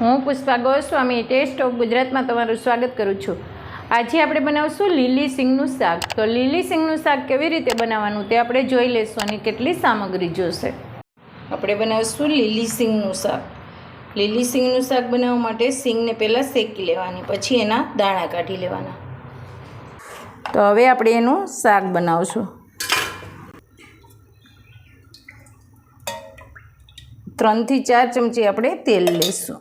હું Pushpa Goswami test of ગુજરાતમાં તમારું સ્વાગત કરું છું. આજે આપણે બનાવશું લીલી સિંગનું શાક. તો લીલી સિંગનું શાક કેવી રીતે બનાવવાનું તે આપણે જોઈ લઈશું અને કેટલી સામગ્રી જોશે. આપણે બનાવશું લીલી સિંગનું શાક. લીલી સિંગનું શાક બનાવવા માટે સિંગને પહેલાં શેકી લેવાની, પછી એના દાણા કાઢી લેવાના. તો હવે આપણે એનું શાક બનાવશું. ત્રણથી ચાર ચમચી આપણે તેલ લઈશું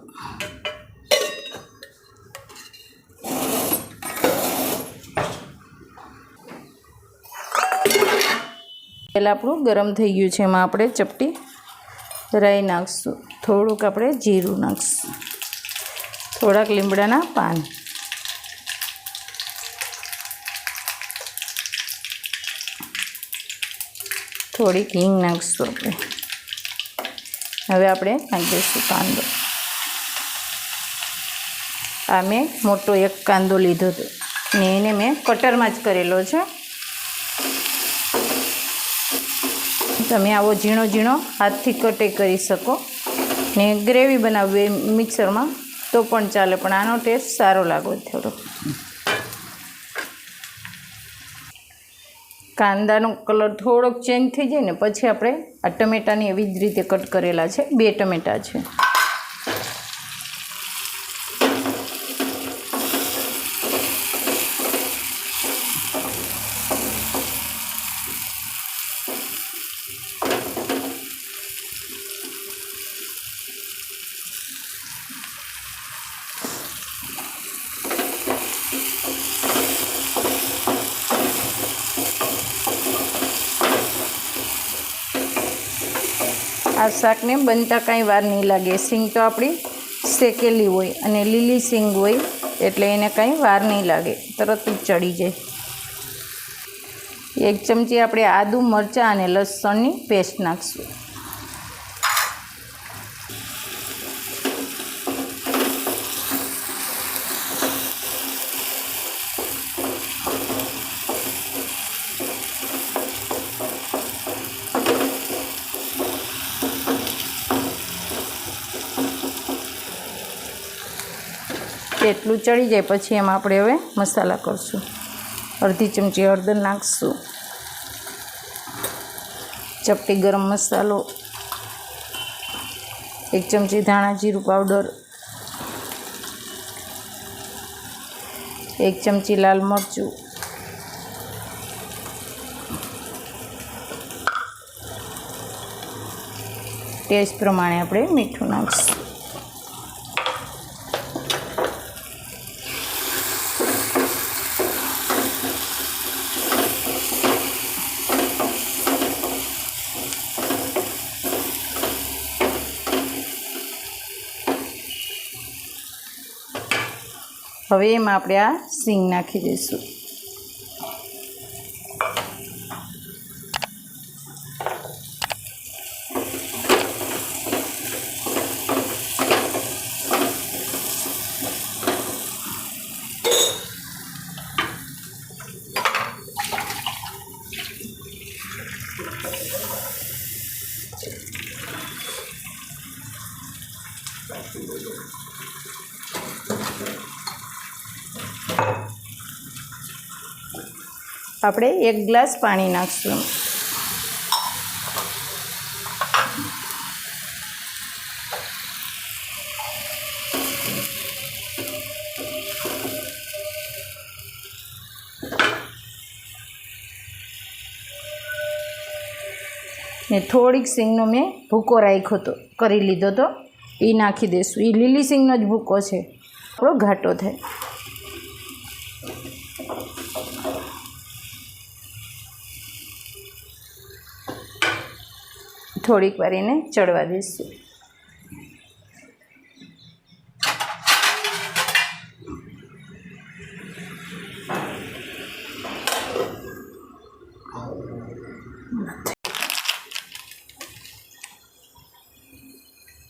તેલ આપણું ગરમ થઈ ગયું છે. એમાં આપણે ચપટી રાઈ નાખીશું. થોડુંક આપણે જીરું નાખશું. થોડાક લીમડાના પાન. થોડીક હિંગ નાખશું આપણે. હવે આપણે નાખી દઈશું કાંદો. આ મેં મોટો એક કાંદો લીધો હતો. ને એને મેં કટરમાં જ કરેલો છે. તમે આવો ઝીણો ઝીણો હાથથી કટે કરી શકો. ને ગ્રેવી બનાવવી મિક્સરમાં, તો પણ ચાલે, પણ આનો ટેસ્ટ સારો લાગો થોડો. કાંદાનો કલર થોડોક ચેન્જ થઈ જાય ને, પછી આપણે આ ટમેટાની એવી જ રીતે કટ કરેલા છે. બે ટમેટા છે. આ શાકને બનતા કાંઈ વાર નહીં લાગે. સિંગ તો આપણી શેકેલી હોય અને લીલી સિંગ હોય એટલે એને કાંઈ વાર નહીં લાગે. તરત જ ચડી જાય. એક ચમચી આપણે આદું મરચાં અને લસણની પેસ્ટ નાખીશું. તેટલું ચડી જાય, પછી એમાં આપણે હવે મસાલા કરશું. અડધી ચમચી હળદર નાખીશું. ચપટી ગરમ મસાલો, એક ચમચી ધાણા જીરું પાવડર, એક ચમચી લાલ મરચું ટેસ્ટ પ્રમાણે આપણે મીઠું નાખીશું. હવે એમાં આપણે આ સિંગ નાખી દઈશું આપણે એક ગ્લાસ પાણી નાખશું. ને થોડીક સિંગનો મેં ભૂકો રાખ્યો હતો, કરી લીધો તો એ નાખી દઈશું એ લીલી સિંગનો જ ભૂકો છે. આપણો ઘાટો થાય. થોડીક વાર એને ચડવા દઈશું.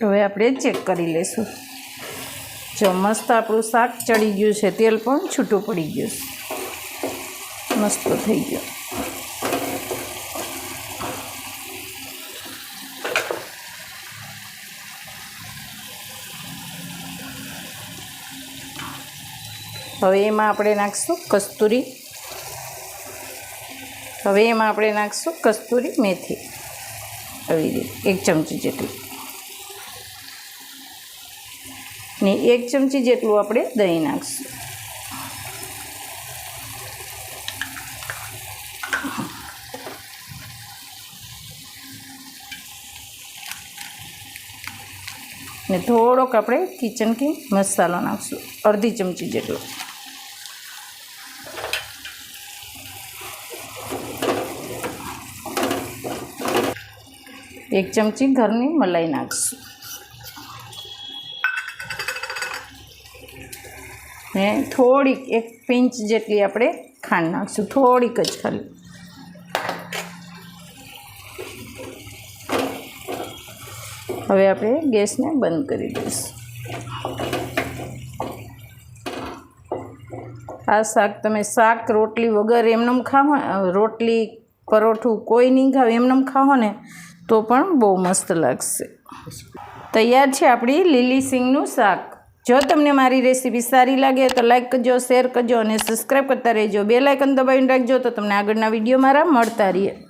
હવે આપણે ચેક કરી લઈશું. જો મસ્ત આપણું શાક ચડી ગયું છે, તેલ પણ છૂટું પડી ગયું છે. મસ્ત થઈ ગયું. હવે એમાં આપણે નાખીશું કસ્તુરી. હવે એમાં આપણે નાખીશું કસ્તુરી મેથી. આવી રીતે, એક ચમચી જેટલી. ને એક ચમચી જેટલું આપણે દહીં નાખીશું. ને થોડોક આપણે કિચન કિંગ મસાલો નાખીશું. અડધી ચમચી જેટલો. એક ચમચી ઘરની મલાઈ નાખીશું. ને થોડીક એક પિંચ જેટલી આપણે ખાંડ નાખીશું, થોડીક જ ખાલી. હવે આપણે ગેસને બંધ કરી દઈશું. આ શાક તમે શાક, રોટલી વગર એમનેમ ખાવ, રોટલી, પરોઠું કોઈ નહીં ખાવ, એમનેમ ખાઓ ને તો પણ બહુ મસ્ત લાગશે. તૈયાર છે આપણી લીલી સિંગનું શાક. જો તમને મારી રેસીપી સારી લાગે તો લાઈક કરજો, શેર કરજો અને સબસ્ક્રાઈબ કરતા રહેજો. બે લાઇકન દબાવીને રાખજો તો તમને આગળના વીડિયો મારા મળતા રહીએ.